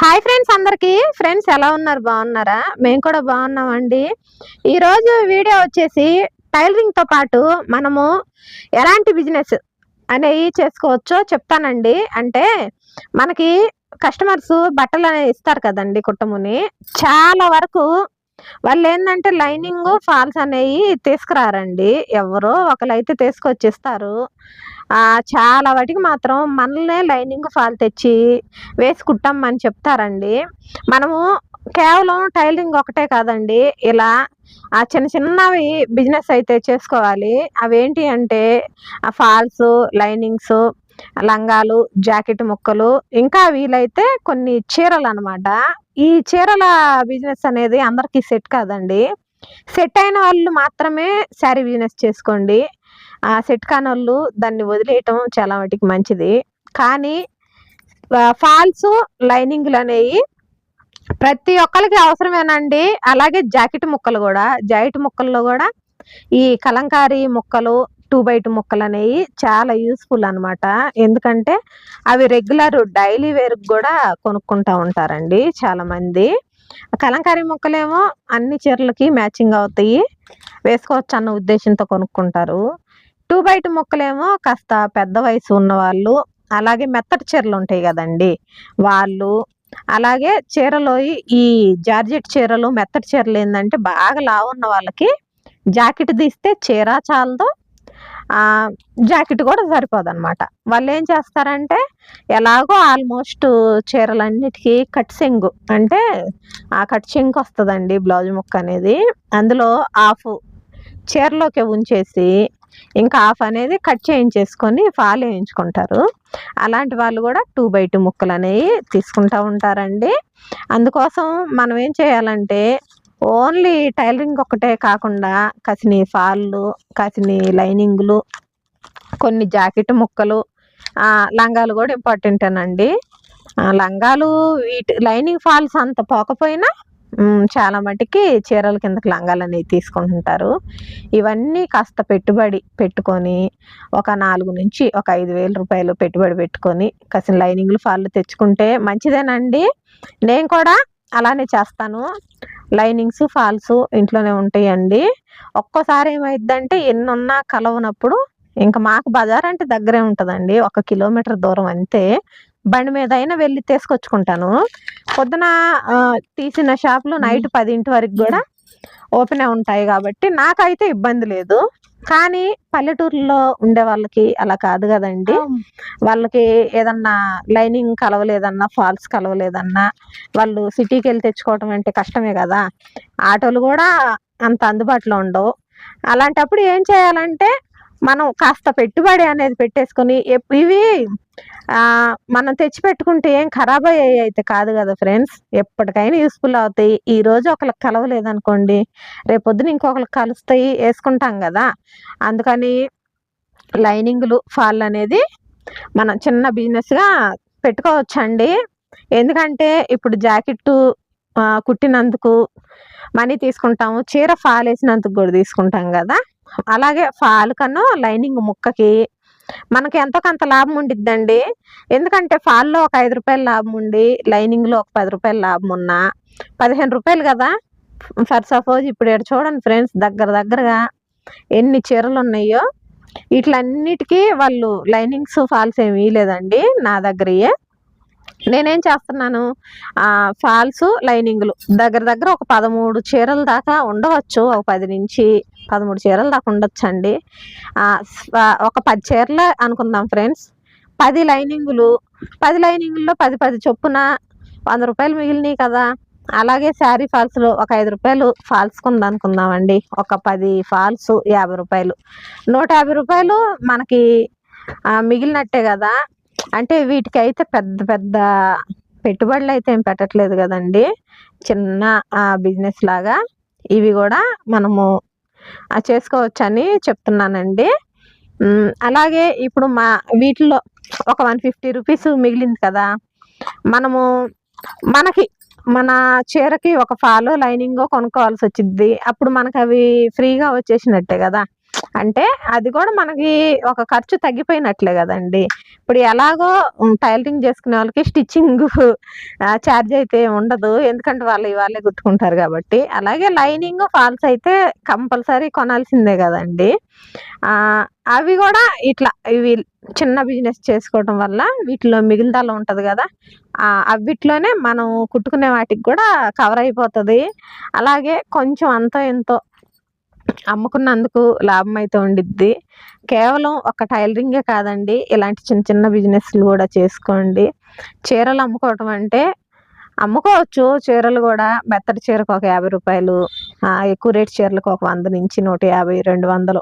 Hi friends అందరికి. Friends ఎలా ఉన్నారు? బాగున్నారా? మేము కూడా బాగున్నామండి. ఈరోజు వీడియో వచ్చేసి టైలరింగ్తో పాటు మనము ఎలాంటి బిజినెస్ అనేవి చేసుకోవచ్చో చెప్తానండి. అంటే మనకి కస్టమర్స్ బట్టలు అనేవి ఇస్తారు కదండి కుట్టముని. చాలా వరకు వాళ్ళు ఏంటంటే లైనింగ్ ఫాల్స్ అనేవి తీసుకురారండి. ఎవరో ఒకరైతే తీసుకొచ్చి ఇస్తారు చాలా వాటికి మాత్రం మనల్నే లైనింగ్ ఫాల్ తెచ్చి వేసుకుంటాం అని చెప్తారండి. మనము కేవలం టైలరింగ్ ఒకటే కాదండి. ఇలా ఆ చిన్న చిన్నవి బిజినెస్ అయితే చేసుకోవాలి. అవేంటి అంటే ఆ ఫాల్స్ లైనింగ్స్ లంగాలు జాకెట్ ముక్కలు ఇంకా వీలైతే కొన్ని చీరలు అనమాట ఈ చీరల బిజినెస్ అనేది అందరికీ సెట్ కాదండి. సెట్ అయిన వాళ్ళు మాత్రమే శారీ బిజినెస్ చేసుకోండి. ఆ సెట్ కానోళ్ళు దాన్ని వదిలేయటం చాలా వాటికి మంచిది. కానీ ఫాల్స్ లైనింగ్లు అనేవి ప్రతి ఒక్కరికి అవసరమేనండి. అలాగే జాకెట్ ముక్కలు కూడా. జాకెట్ ముక్కల్లో కూడా ఈ కలంకారీ ముక్కలు టూ బై టూ ముక్కలు అనేవి చాలా యూస్ఫుల్ అన్నమాట. ఎందుకంటే అవి రెగ్యులర్ డైలీ వేర్కి కూడా కొనుక్కుంటూ ఉంటారండి చాలామంది కలంకారీ ముక్కలేమో అన్ని చీరలకి మ్యాచింగ్ అవుతాయి. వేసుకోవచ్చు అన్న ఉద్దేశంతో కొనుక్కుంటారు. టూ బై టూ ముక్కలేమో కాస్త పెద్ద వయసు ఉన్నవాళ్ళు అలాగే మెత్తటి చీరలు ఉంటాయి కదండి వాళ్ళు. అలాగే చీరలో ఈ జార్జెట్ చీరలు మెత్తటి చీరలు ఏంటంటే బాగా లావు ఉన్న వాళ్ళకి జాకెట్ తీస్తే చీర చాలదు. ఆ జాకెట్ కూడా సరిపోదన్నమాట. వాళ్ళు ఏం చేస్తారంటే ఎలాగో ఆల్మోస్ట్ చీరలన్నిటికీ కట్ సింగు అంటే ఆ కట్ సింగ్ వస్తుందండి బ్లౌజ్ ముక్క అనేది. అందులో హాఫ్ చీరలోకి ఉంచేసి ఇంకా హాఫ్ అనేది కట్ చేయించేసుకొని ఫాల్ వేయించుకుంటారు. అలాంటి వాళ్ళు కూడా టూ బై టూ ముక్కలు అనేవి తీసుకుంటూ ఉంటారండి. అందుకోసం మనం ఏం చేయాలంటే ఓన్లీ టైలరింగ్ ఒకటే కాకుండా కసిని ఫాళ్ళు కసిని లైనింగ్లు కొన్ని జాకెట్ ముక్కలు లంగాలు కూడా ఇంపార్టెంటేనండి లంగాలు వీటి లైనింగ్ ఫాల్స్ అంత పోకపోయినా చాలా మటుకి చీరల కిందకి లంగాలు అనేవి తీసుకుంటుంటారు. ఇవన్నీ కాస్త పెట్టుబడి పెట్టుకొని ఒక నాలుగు నుంచి ఒక ఐదు వేల రూపాయలు పెట్టుబడి పెట్టుకొని కసిన లైనింగ్లు ఫాళ్ళు తెచ్చుకుంటే మంచిదేనండి. నేను కూడా అలానే చేస్తాను. లైనింగ్స్ ఫాల్స్ ఇంట్లోనే ఉంటాయండి. ఒక్కోసారి ఏమైందంటే ఎన్నున్నా కలవనప్పుడు ఇంకా మాకు బజార్ అంటే దగ్గరే ఉంటుందండి. ఒక కిలోమీటర్ దూరం అంతే. బండి మీద అయినా వెళ్ళి తీసుకొచ్చుకుంటాను. పొద్దున తీసిన షాపులు నైట్ పదింటి వరకు కూడా ఓపెన్ ఉంటాయి కాబట్టి నాకైతే ఇబ్బంది లేదు. కానీ పల్లెటూరులో ఉండే వాళ్ళకి అలా కాదు కదండి. వాళ్ళకి ఏదన్నా లైనింగ్ కలవలేదన్నా ఫాల్స్ కలవలేదన్నా వాళ్ళు సిటీకి వెళ్ళి తెచ్చుకోవటం అంటే కష్టమే కదా. ఆటోలు కూడా అంత అందుబాటులో ఉండవు. అలాంటప్పుడు ఏం చేయాలంటే మనం కాస్త పెట్టుబడి అనేది పెట్టేసుకొని ఇవి మనం తెచ్చి పెట్టుకుంటే ఏం ఖరాబ్ అయ్యాయి అయితే కాదు కదా ఫ్రెండ్స్. ఎప్పటికైనా యూస్ఫుల్ అవుతాయి. ఈ రోజు ఒకరికి కలవలేదనుకోండి రేపొద్దున ఇంకొకరికి కలుస్తాయి వేసుకుంటాం కదా. అందుకని లైనింగ్లు ఫాల్ అనేది మనం చిన్న బిజినెస్గా పెట్టుకోవచ్చండి. ఎందుకంటే ఇప్పుడు జాకెట్టు కుట్టినందుకు మనీ తీసుకుంటాము చీర ఫాల్ వేసినందుకు కూడా తీసుకుంటాం కదా. అలాగే ఫాల్ లైనింగ్ ముక్కకి మనకి ఎంతో కొంత లాభం ఉండిద్దండి. ఎందుకంటే ఫాల్లో ఒక ఐదు రూపాయల లాభం ఉండి లైనింగ్లో ఒక పది రూపాయల లాభం ఉన్నా పదిహేను రూపాయలు కదా? ఫర్ సపోజ్ ఇప్పుడు ఇక్కడ చూడండి ఫ్రెండ్స్ దగ్గర దగ్గరగా ఎన్ని చీరలు ఉన్నాయో వీటిలన్నిటికీ వాళ్ళు లైనింగ్స్ ఫాల్స్ ఏమి లేదండి నా దగ్గరయే నేనేం చేస్తున్నాను? ఫాల్స్ లైనింగ్లు. దగ్గర దగ్గర ఒక పదమూడు చీరల దాకా ఉండవచ్చు. ఒక పది నుంచి పదమూడు చీరల దాకా ఉండొచ్చు అండి ఒక పది చీరలు అనుకుందాం ఫ్రెండ్స్. పది లైనింగులు. పది లైనింగుల్లో పది పది చొప్పున వంద రూపాయలు మిగిలినాయి కదా. అలాగే శారీ ఫాల్స్లో ఒక ఐదు రూపాయలు ఫాల్స్ ఉందనుకుందామండి ఒక పది ఫాల్స్ యాభై రూపాయలు. నూట యాభై రూపాయలు మనకి మిగిలినట్టే కదా. అంటే వీటికి అయితే పెద్ద పెద్ద పెట్టుబడులు అయితే ఏం పెట్టట్లేదు కదండి. చిన్న బిజినెస్ లాగా. ఇవి కూడా మనము చేసుకోవచ్చని చెప్తున్నానండి. అలాగే ఇప్పుడు మా వీటిలో ఒక వన్ ఫిఫ్టీ రూపీస్ మిగిలింది కదా. మనము మనకి మన చీరకి ఒక ఫాలో లైనింగ్ కొనుక్కోవాల్సి వచ్చింది అప్పుడు మనకు అవి ఫ్రీగా వచ్చేసినట్టే కదా. అంటే అది కూడా మనకి ఒక ఖర్చు తగ్గిపోయినట్లే కదండి. ఇప్పుడు ఎలాగో టైలరింగ్ చేసుకునే వాళ్ళకి స్టిచ్చింగ్ ఛార్జ్ అయితే ఉండదు. ఎందుకంటే వాళ్ళు ఇవాళే కుట్టుకుంటారు కాబట్టి. అలాగే లైనింగ్ ఫాల్స్ అయితే కంపల్సరీ కొనాల్సిందే కదండి. అవి కూడా ఇట్లా ఇవి చిన్న బిజినెస్ చేసుకోవడం వల్ల వీటిలో మిగిలిదాలో ఉంటుంది కదా. అవిట్లోనే మనం కుట్టుకునే వాటికి కూడా కవర్ అయిపోతుంది. అలాగే కొంచెం అంతో ఎంతో అమ్ముకున్నందుకు లాభం అయితే ఉండిద్ది. కేవలం ఒక టైలరింగే కాదండి ఇలాంటి చిన్న చిన్న బిజినెస్లు కూడా చేసుకోండి. చీరలు అమ్ముకోవటం అంటే అమ్ముకోవచ్చు చీరలు కూడా మెత్తటి చీరకు ఒక యాభై రూపాయలు ఎక్కువ రేట్ చీరలకు ఒక వంద నుంచి నూట యాభై రెండు వందలు.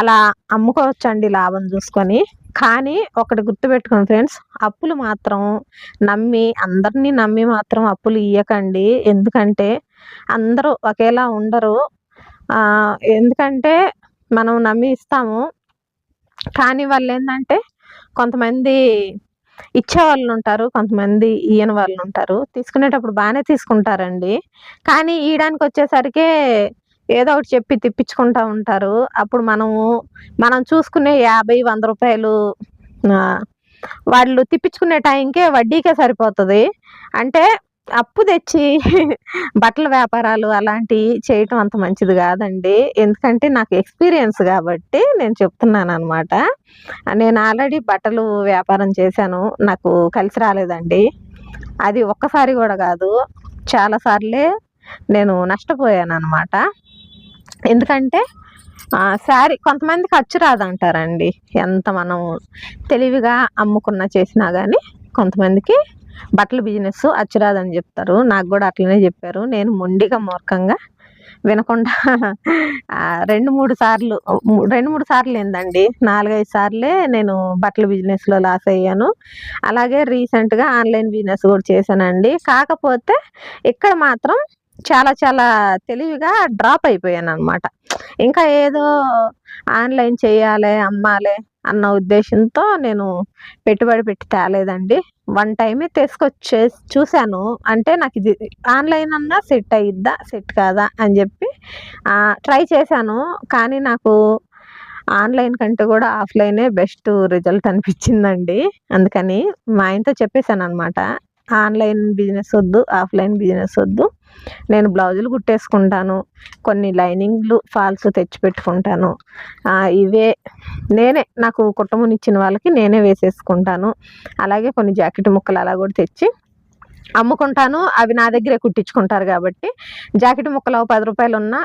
అలా అమ్ముకోవచ్చు అండి లాభం చూసుకొని. కానీ ఒకటి గుర్తుపెట్టుకోండి ఫ్రెండ్స్ అప్పులు మాత్రం నమ్మి అందరినీ నమ్మి మాత్రం అప్పులు ఇయ్యకండి. ఎందుకంటే అందరూ ఒకేలా ఉండరు ఎందుకంటే మనం నమ్మి ఇస్తాము. కానీ వాళ్ళు ఏంటంటే కొంతమంది ఇచ్చే వాళ్ళు ఉంటారు కొంతమంది ఇయ్యని వాళ్ళు ఉంటారు. తీసుకునేటప్పుడు బాగానే తీసుకుంటారండి. కానీ ఇయడానికి వచ్చేసరికి ఏదో ఒకటి చెప్పి తిప్పించుకుంటా ఉంటారు. అప్పుడు మనము మనం చూసుకునే యాభై వంద రూపాయలు వాళ్ళు తిప్పించుకునే టైంకే వడ్డీకే సరిపోతుంది. అంటే అప్పు తెచ్చి బట్టల వ్యాపారాలు అలాంటివి చేయటం అంత మంచిది కాదండి. ఎందుకంటే నాకు ఎక్స్పీరియన్స్ కాబట్టి నేను చెప్తున్నాను అనమాట నేను ఆల్రెడీ బట్టలు వ్యాపారం చేశాను. నాకు కలిసి రాలేదండి. అది ఒక్కసారి కూడా కాదు చాలాసార్లే నేను నష్టపోయాను అనమాట ఎందుకంటే శారీ కొంతమంది ఖర్చు రాదంటారండి. ఎంత మనం తెలివిగా అమ్ముకున్న చేసినా కానీ కొంతమందికి బట్టల బిజినెస్ అచ్చురాదని చెప్తారు. నాకు కూడా అట్లనే చెప్పారు. నేను మొండిగా మూర్ఖంగా వినకుండా రెండు మూడు సార్లు రెండు మూడు సార్లు ఏందండి? నాలుగైదు సార్లే నేను బట్టల బిజినెస్లో లాస్ అయ్యాను. అలాగే రీసెంట్గా ఆన్లైన్ బిజినెస్ కూడా చేశానండి. కాకపోతే ఇక్కడ మాత్రం చాలా చాలా తెలివిగా డ్రాప్ అయిపోయాను అనమాట ఇంకా ఏదో ఆన్లైన్ చేయాలి అమ్మాలి అన్న ఉద్దేశంతో నేను పెట్టుబడి పెట్టి తేలేదండి. వన్ టైమే తీసుకొచ్చే చూశాను. అంటే నాకు ఇది ఆన్లైన్ అన్నా సెట్ అయ్యిద్దా సెట్ కాదా అని చెప్పి ట్రై చేశాను. కానీ నాకు ఆన్లైన్ కంటే కూడా ఆఫ్లైనే బెస్ట్ రిజల్ట్ అనిపించిందండి. అందుకని మా ఆయనతో చెప్పేశాను అనమాట ఆన్లైన్ బిజినెస్ వద్దు ఆఫ్లైన్ బిజినెస్ వద్దు. నేను బ్లౌజులు కుట్టేసుకుంటాను కొన్ని లైనింగ్లు ఫాల్స్ తెచ్చి పెట్టుకుంటాను ఇవే నేనే నాకు కుట్టమునిచ్చిన వాళ్ళకి నేనే వేసేసుకుంటాను. అలాగే కొన్ని జాకెట్ ముక్కలు అలా కూడా తెచ్చి అమ్ముకుంటాను. అవి నా దగ్గరే కుట్టించుకుంటారు కాబట్టి. జాకెట్ ముక్కలు పది రూపాయలు ఉన్న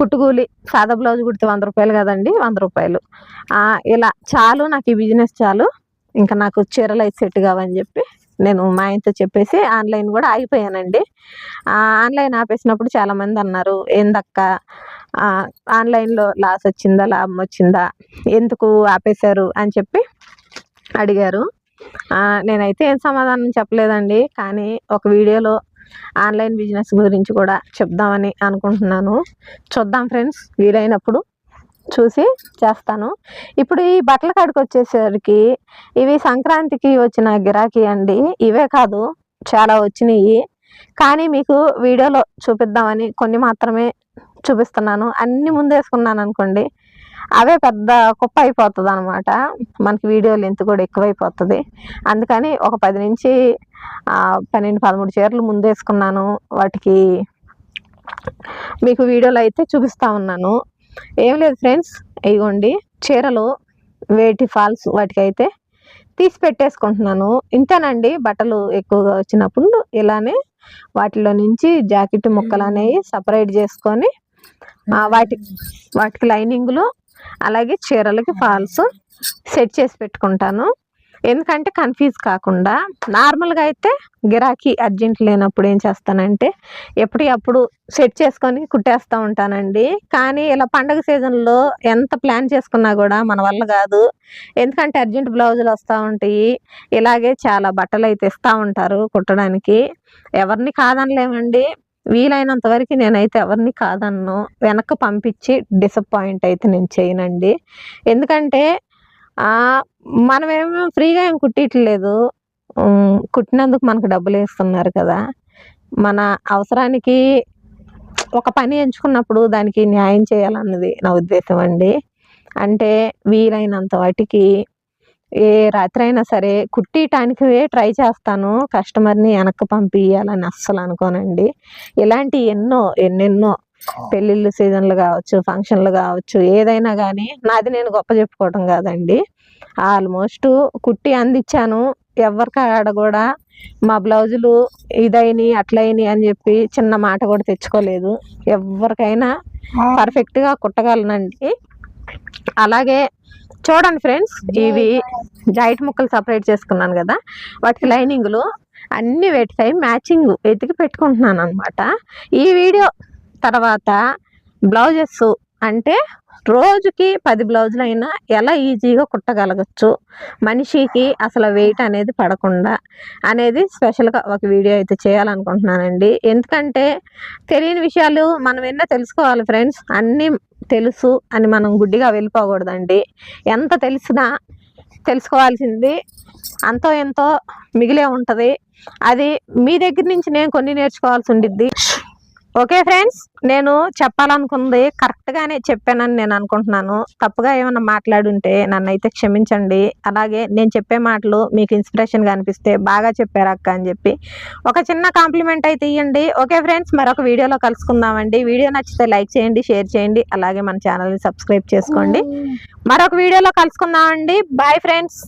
కుట్టుకూలి సాదా బ్లౌజ్ కుడితే వంద రూపాయలు కదండి వంద రూపాయలు. ఇలా చాలు నాకు ఈ బిజినెస్ చాలు. ఇంకా నాకు చీరలు అయితే సెట్ కావని చెప్పి నేను మా ఆయనతో చెప్పేసి ఆన్లైన్ కూడా ఆగిపోయానండి. ఆన్లైన్ ఆపేసినప్పుడు చాలామంది అన్నారు ఏందక్క? ఆన్లైన్లో లాస్ వచ్చిందా? లాభం వచ్చిందా? ఎందుకు ఆపేశారు? అని చెప్పి అడిగారు. నేనైతే ఏం సమాధానం చెప్పలేదండి. కానీ ఒక వీడియోలో ఆన్లైన్ బిజినెస్ గురించి కూడా చెప్దామని అనుకుంటున్నాను. చూద్దాం ఫ్రెండ్స్ వీలైనప్పుడు. చూసి చేస్తాను. ఇప్పుడు ఈ బట్టల కాడికి వచ్చేసరికి ఇవి సంక్రాంతికి వచ్చిన గిరాకీ అండి. ఇవే కాదు చాలా వచ్చినాయి. కానీ మీకు వీడియోలో చూపిద్దామని కొన్ని మాత్రమే చూపిస్తున్నాను. అన్ని ముందేసుకున్నాను అనుకోండి అవే పెద్ద కుప్ప అయిపోతుంది అనమాట మనకి వీడియో లెంత్ కూడా ఎక్కువైపోతుంది. అందుకని ఒక పది నుంచి పన్నెండు పదమూడు చీరలు ముందేసుకున్నాను వాటికి మీకు వీడియోలో అయితే చూపిస్తా ఉన్నాను. ఏం లేదు ఫ్రెండ్స్ ఇగోండి చీరలు వేటి ఫాల్స్ వాటికైతే తీసి పెట్టేసుకుంటున్నాను. ఇంతేనండి బట్టలు ఎక్కువగా వచ్చినప్పుడు ఇలానే వాటిలో నుంచి జాకెట్ ముక్కలు అనేవి సపరేట్ చేసుకొని వాటి వాటికి లైనింగ్లు అలాగే చీరలకి ఫాల్స్ సెట్ చేసి పెట్టుకుంటాను. ఎందుకంటే కన్ఫ్యూజ్ కాకుండా నార్మల్గా అయితే గిరాకీ అర్జెంట్ లేనప్పుడు ఏం చేస్తానంటే ఎప్పటికప్పుడు సెట్ చేసుకొని కుట్టేస్తూ ఉంటానండి. కానీ ఇలా పండగ సీజన్లో ఎంత ప్లాన్ చేసుకున్నా కూడా మన వల్ల కాదు. ఎందుకంటే అర్జెంట్ బ్లౌజులు వస్తూ ఉంటాయి. ఇలాగే చాలా బట్టలు అయితే ఇస్తూ ఉంటారు కుట్టడానికి. ఎవరిని కాదనలేమండి. వీలైనంత వరకు నేనైతే ఎవరిని కాదన్ను. వెనక్కి పంపించి డిసప్పాయింట్ అయితే నేను చేయనండి. ఎందుకంటే మనమేమో ఫ్రీగా ఏం కుట్టిట్లేదు. కుట్టినందుకు మనకు డబ్బులు వేస్తున్నారు కదా. మన అవసరానికి ఒక పని ఎంచుకున్నప్పుడు దానికి న్యాయం చేయాలన్నది నా ఉద్దేశం అండి. అంటే వీలైనంత వాటికి ఏ రాత్రి అయినా సరే కుట్టియటానికి ట్రై చేస్తాను. కస్టమర్ని వెనక్కి పంపించాలని అస్సలు అనుకోనండి. ఇలాంటి ఎన్నో ఎన్నెన్నో పెళ్ళిళ్ళు సీజన్లు కావచ్చు ఫంక్షన్లు కావచ్చు ఏదైనా కానీ నాది నేను గొప్ప చెప్పుకోవటం కాదండి. ఆల్మోస్ట్ కుట్టి అందించాను ఎవరికి ఆడ కూడా మా బ్లౌజులు ఇదైనాయి అట్లయినాయి అని చెప్పి చిన్న మాట కూడా తెచ్చుకోలేదు. ఎవరికైనా పర్ఫెక్ట్గా కుట్టగలనండి. అలాగే చూడండి ఫ్రెండ్స్ ఇవి జాయింట్ ముక్కలు సపరేట్ చేసుకున్నాను కదా వాటికి లైనింగ్లు అన్ని వెతికాయి మ్యాచింగ్ వెతికి పెట్టుకుంటున్నాను అనమాట ఈ వీడియో తర్వాత బ్లౌజెస్ అంటే రోజుకి పది బ్లౌజులు అయినా ఎలా ఈజీగా కుట్టగలగచ్చు? మనిషికి అసలు వెయిట్ అనేది పడకుండా అనేది స్పెషల్గా ఒక వీడియో అయితే చేయాలనుకుంటున్నానండి. ఎందుకంటే తెలియని విషయాలు మనం ఎన్నో తెలుసుకోవాలి ఫ్రెండ్స్. అన్నీ తెలుసు అని మనం గుడ్డిగా వెళ్ళిపోకూడదండి. ఎంత తెలిసినా తెలుసుకోవాల్సింది అంతో ఎంతో మిగిలే ఉంటుంది. అది మీ దగ్గర నుంచి నేను కొన్ని నేర్చుకోవాల్సి ఉండిద్ది. ఓకే ఫ్రెండ్స్ నేను చెప్పాలనుకుంది కరెక్ట్గానే చెప్పానని నేను అనుకుంటున్నాను. తప్పుగా ఏమైనా మాట్లాడుంటే నన్ను అయితే క్షమించండి. అలాగే నేను చెప్పే మాటలు మీకు ఇన్స్పిరేషన్గా అనిపిస్తే బాగా చెప్పారు అక్క అని చెప్పి. ఒక చిన్న కాంప్లిమెంట్ అయితే ఇవ్వండి ఓకే ఫ్రెండ్స్ మరొక వీడియోలో కలుసుకుందామండి. వీడియో నచ్చితే లైక్ చేయండి షేర్ చేయండి. అలాగే మన ఛానల్ని సబ్స్క్రైబ్ చేసుకోండి. మరొక వీడియోలో కలుసుకుందామండి. Bye friends